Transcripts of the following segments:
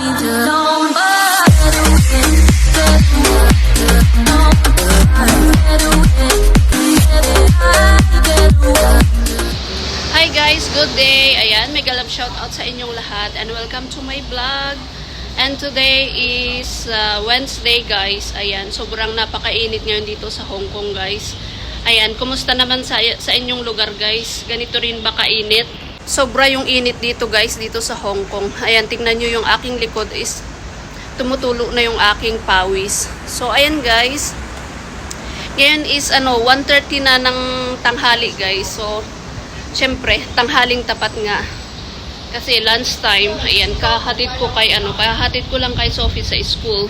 Hi guys, good day. Ayan, may galap shout out sa inyong lahat and welcome to my vlog. And today is uh, Wednesday guys. Ayan, sobrang napakainit ngayon dito sa Hong Kong guys. Ayan, kumusta naman sa, sa inyong lugar guys? Ganito rin ba kainit? Sobra yung init dito guys, dito sa Hong Kong. Ayan, tingnan nyo yung aking likod is tumutulo na yung aking pawis. So, ayan guys. Ngayon is ano, 1.30 na ng tanghali guys. So, syempre, tanghaling tapat nga. Kasi lunchtime, ayan, kahatid ko kay ano, kahatid ko lang kay Sophie sa school.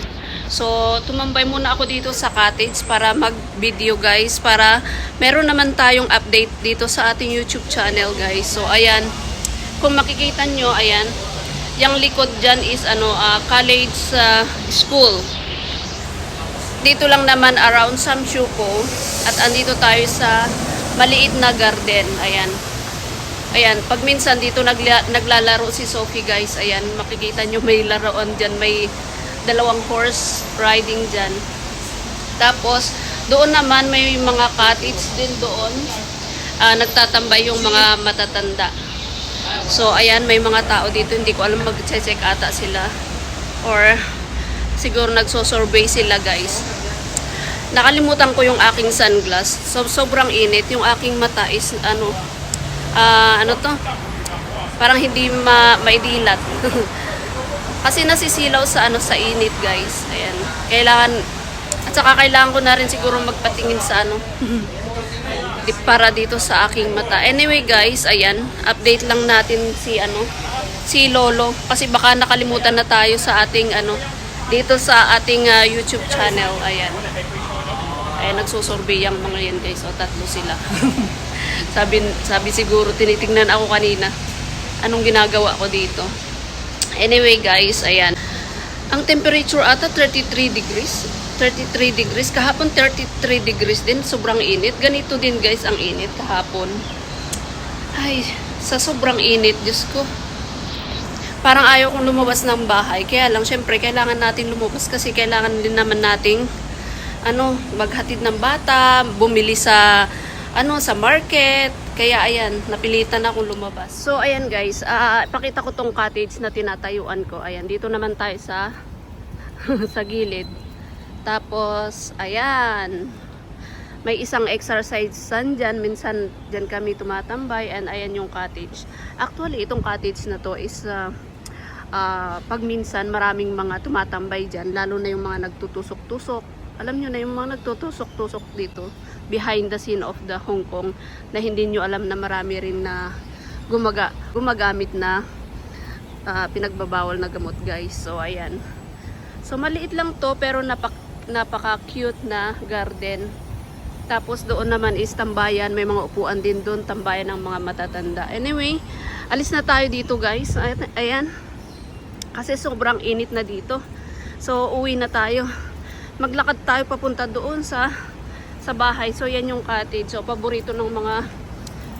So, tumambay muna ako dito sa cottage para mag-video guys, para meron naman tayong update dito sa ating YouTube channel guys. So, ayan, kung makikita nyo, ayan, yung likod dyan is ano, ah, college ah, school. Dito lang naman around Samshuko at andito tayo sa maliit na garden. Ayan. Ayan, pag minsan dito nagla- naglalaro si Sophie guys, ayan, makikita nyo may laruan dyan, may dalawang horse riding dyan. Tapos, doon naman may mga cottage din doon. Ah, nagtatambay yung mga matatanda. So, ayan, may mga tao dito, hindi ko alam mag-check ata sila. Or, siguro nagsosurvey sila guys. Nakalimutan ko yung aking sunglass. So, sobrang init. Yung aking mata is, ano, ah, ano to? Parang hindi ma maidilat. Kasi nasisilaw sa ano sa init, guys. Ayan. Kailangan at saka kailangan ko na rin siguro magpatingin sa ano para dito sa aking mata. Anyway, guys, ayan, update lang natin si ano si Lolo kasi baka nakalimutan na tayo sa ating ano dito sa ating ah, YouTube channel. Ayan. Ayan, nagsusurvey ang mga yan, guys. O, tatlo sila. sabi, sabi siguro, tinitingnan ako kanina. Anong ginagawa ko dito? Anyway, guys, ayan. Ang temperature ata 33 degrees. 33 degrees. Kahapon 33 degrees din. Sobrang init. Ganito din, guys, ang init kahapon. Ay, sa sobrang init, Diyos ko. Parang ayaw kong lumabas ng bahay. Kaya lang, syempre, kailangan natin lumabas kasi kailangan din naman nating ano, maghatid ng bata, bumili sa ano sa market. Kaya ayan, napilitan akong lumabas. So ayan guys, ah pakita ko tong cottage na tinatayuan ko. Ayan, dito naman tayo sa sa gilid. Tapos ayan, may isang exercise sun dyan. Minsan dyan kami tumatambay and ayan yung cottage. Actually, itong cottage na to is ah, ah, pag minsan maraming mga tumatambay dyan, lalo na yung mga nagtutusok-tusok. Alam nyo na yung mga nagtutusok-tusok dito, behind the scene of the Hong Kong, na hindi nyo alam na marami rin na gumaga, gumagamit na ah, pinagbabawal na gamot guys. So ayan. So maliit lang to pero napak, napaka-cute na garden. Tapos doon naman is tambayan, may mga upuan din doon, tambayan ng mga matatanda. Anyway, alis na tayo dito guys. Ayan. Kasi sobrang init na dito. So uwi na tayo. Maglakad tayo papunta doon sa sa bahay. So yan yung cottage. So paborito ng mga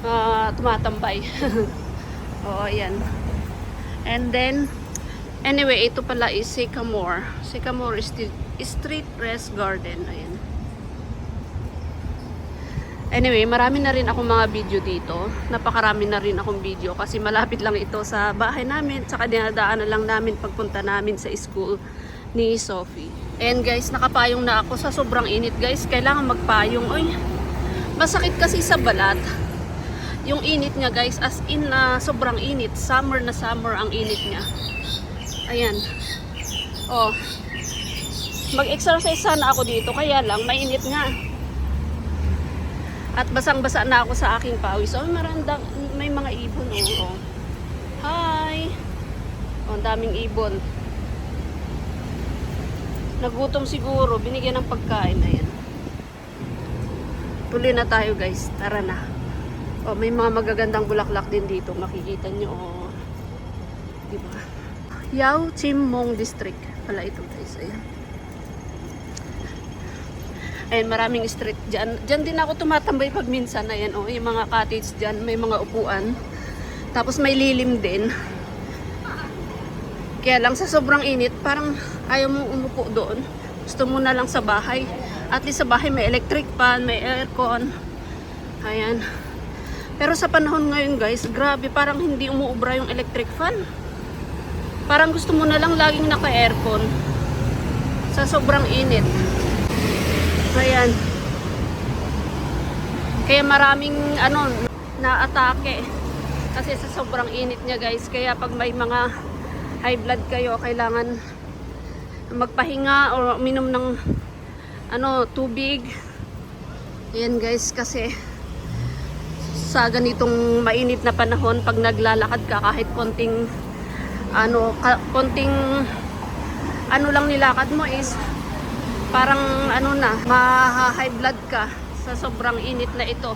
ah, tumatambay. Oo, ayan. And then anyway, ito pala is Sycamore. Sycamore Street, Street Rest Garden. Ayan. Anyway, marami na rin akong mga video dito. Napakarami na rin akong video kasi malapit lang ito sa bahay namin. Tsaka dinadaanan lang namin pagpunta namin sa school ni Sophie. And guys, nakapayong na ako sa sobrang init guys. Kailangan magpayong. Oy, masakit kasi sa balat. Yung init niya guys, as in na sobrang init. Summer na summer ang init niya. Ayan. Oh. Mag-exercise sana ako dito. Kaya lang, mainit nga. At basang-basa na ako sa aking pawis. Oh, marandang, may mga ibon. Oh, oh. Hi! Oh, daming ibon. Nagutom siguro. Binigyan ng pagkain. Ayan. Tuloy na tayo guys. Tara na. Oh, may mga magagandang bulaklak din dito. Makikita nyo. Oh. Diba? Yao Chim Mong District. Pala ito guys. Ayan. Ayan, maraming street dyan. Dyan din ako tumatambay pag minsan. Ayan, oh, yung mga cottage dyan. May mga upuan. Tapos may lilim din. Kaya lang sa sobrang init, parang ayaw mo umupo doon. Gusto mo na lang sa bahay. At least sa bahay may electric fan, may aircon. Ayan. Pero sa panahon ngayon guys, grabe, parang hindi umuubra yung electric fan. Parang gusto mo na lang laging naka-aircon. Sa sobrang init. Ayan. Kaya maraming ano, na-atake. Kasi sa sobrang init niya guys. Kaya pag may mga high blood kayo, kailangan magpahinga o uminom ng ano, tubig. Ayan guys, kasi sa ganitong mainit na panahon, pag naglalakad ka kahit konting ano, ka, konting ano lang nilakad mo is parang ano na, ma-high blood ka sa sobrang init na ito.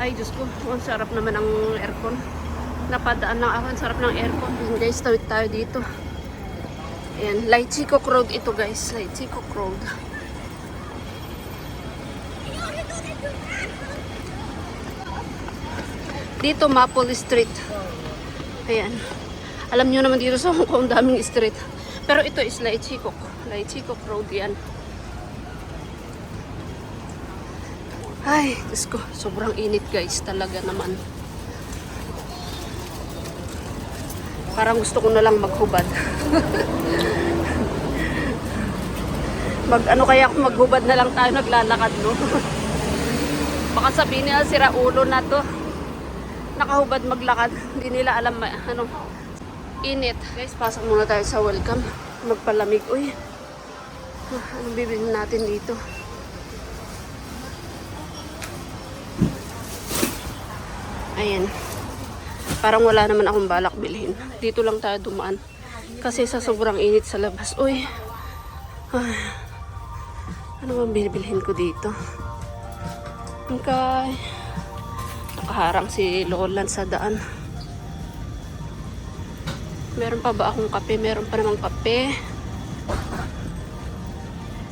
Ay, Diyos ko, ang sarap naman ang aircon. Napadaan lang ako, ang sarap ng aircon. Ayan guys, tawid tayo dito. Ayan, Chico Road ito guys, Chico Road. Dito, Maple Street. Ayan. Alam nyo naman dito sa Hong Kong, daming street. Pero ito is. Light Chico Road yan. Ay, Diyos ko, sobrang init guys, talaga naman. Parang gusto ko na lang maghubad. Mag ano kaya kung maghubad na lang tayo naglalakad, no? Baka sabihin nila sira ulo na to. Nakahubad maglakad. Hindi nila alam ano, init. Guys, pasok muna tayo sa welcome. Magpalamig. Uy, ah, anong bibili natin dito? Ayan. Parang wala naman akong balak bilhin. Dito lang tayo dumaan. Kasi sa sobrang init sa labas. Uy. Ay. Ano bang binibilhin ko dito? Okay. Nakaharang si Lolan sa daan. Meron pa ba akong kape? Meron pa namang kape.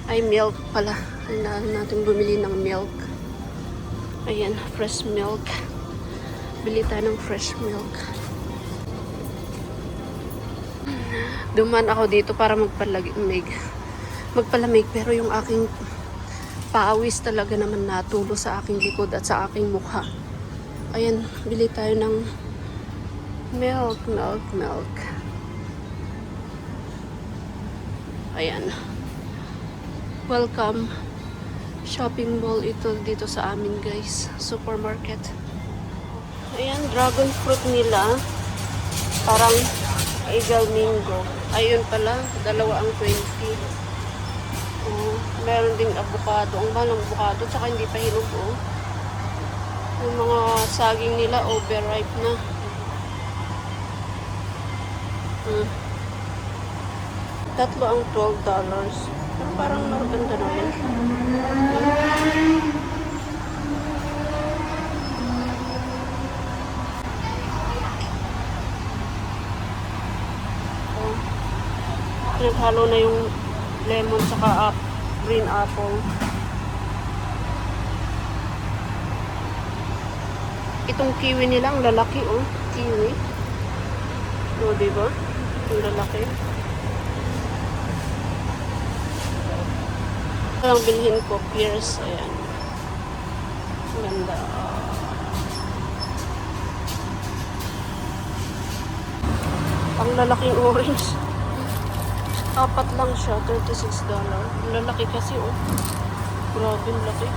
Ay, milk pala. Kailangan natin bumili ng milk. Ayan, fresh milk. Bili tayo ng fresh milk. Duman ako dito para magpalamig. Magpalamig pero yung aking pawis talaga naman natulo sa aking likod at sa aking mukha. Ayan, bili tayo ng milk, milk, milk. Ayan. Welcome. Shopping mall ito dito sa amin guys. Supermarket. Ayan, dragon fruit nila. Parang eagle mango. Ayun pala, dalawa ang 20. Oh, meron ding avocado. Ang mahal ng avocado, tsaka hindi pa hinog oh. Yung mga saging nila overripe na. Hmm. Tatlo ang $12. Pero parang maganda naman. Oh. Naghalo na yung lemon saka up, green apple. Itong kiwi nila, ang lalaki oh. Kiwi. O, diba? Ang lalaki. Ito lang bilhin ko, pears. Ayan. Ang Ganda. Ang lalaking orange. Apat lang siya, $36. Ang lalaki kasi, oh. Grabe, ang laki.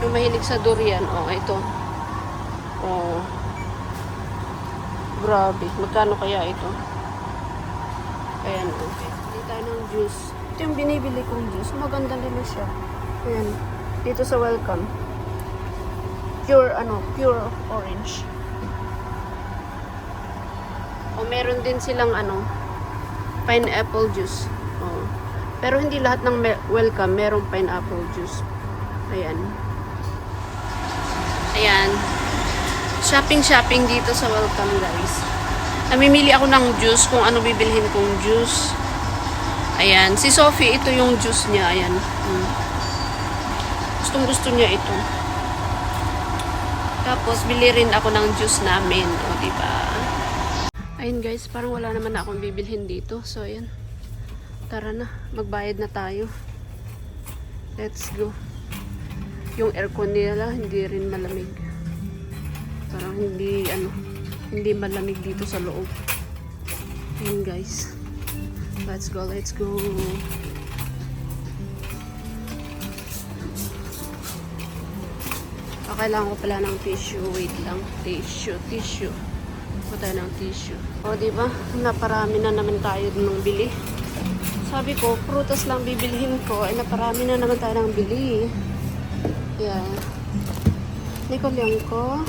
Yung mahilig sa durian, oh, ito. Oh. Grabe. Magkano kaya ito? Ayan, oh. Hindi tayo ng juice. Ito yung binibili kong juice. Maganda nila siya. Ayan. Dito sa welcome. Pure, ano, pure orange. O meron din silang ano, pineapple juice. Oh. Pero hindi lahat ng me- welcome merong pineapple juice. Ayan. Ayan. Shopping shopping dito sa welcome guys. Namimili ako ng juice kung ano bibilhin kong juice. Ayan. Si Sophie, ito yung juice niya. Ayan. Hmm. Gustong gusto niya ito. Tapos, bili rin ako ng juice namin. O, di ba? Ayun guys, parang wala naman na akong bibilhin dito. So, ayan. Tara na, magbayad na tayo. Let's go. Yung aircon nila, hindi rin malamig. Parang hindi, ano, hindi malamig dito sa loob. Ayun guys. Let's go, let's go. Ah, kailangan ko pala ng tissue. Wait lang. Tissue, tissue. Ko tayo ng tissue. O, di ba? Naparami na naman tayo ng bili. Sabi ko, prutas lang bibilhin ko. Ay, naparami na naman tayo ng bili. Yeah. Nicole yung ko.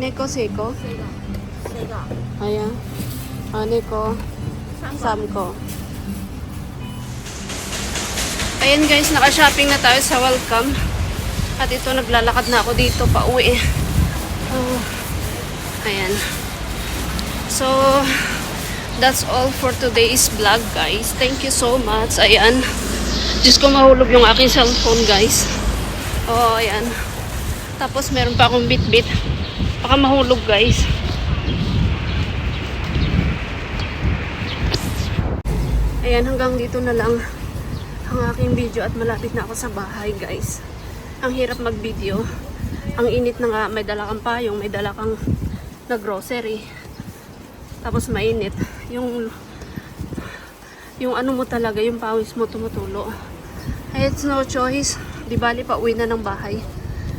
Neko Seiko. Ayan. Ah, Neko. Samko. Ayan guys, naka-shopping na tayo sa welcome. At ito, naglalakad na ako dito pa uwi. Oh. Ayan. So, that's all for today's vlog guys. Thank you so much. Ayan. Diyos ko mahulog yung aking cellphone guys. Oh, ayan. Tapos meron pa akong bit-bit. Baka mahulog guys. Ayan, hanggang dito na lang ang aking video at malapit na ako sa bahay guys. Ang hirap mag-video. Ang init na nga, may dala kang payong, may dala kang na grocery. Tapos mainit. Yung yung ano mo talaga, yung pawis mo tumutulo. Eh, it's no choice. Di bali pa uwi na ng bahay.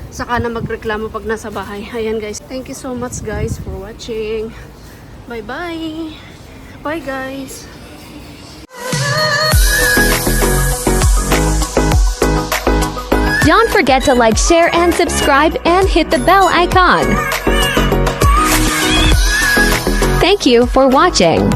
Saka na magreklamo pag nasa bahay. Ayan guys. Thank you so much guys for watching. Bye bye. Bye guys. Don't forget to like, share, and subscribe and hit the bell icon. Thank you for watching.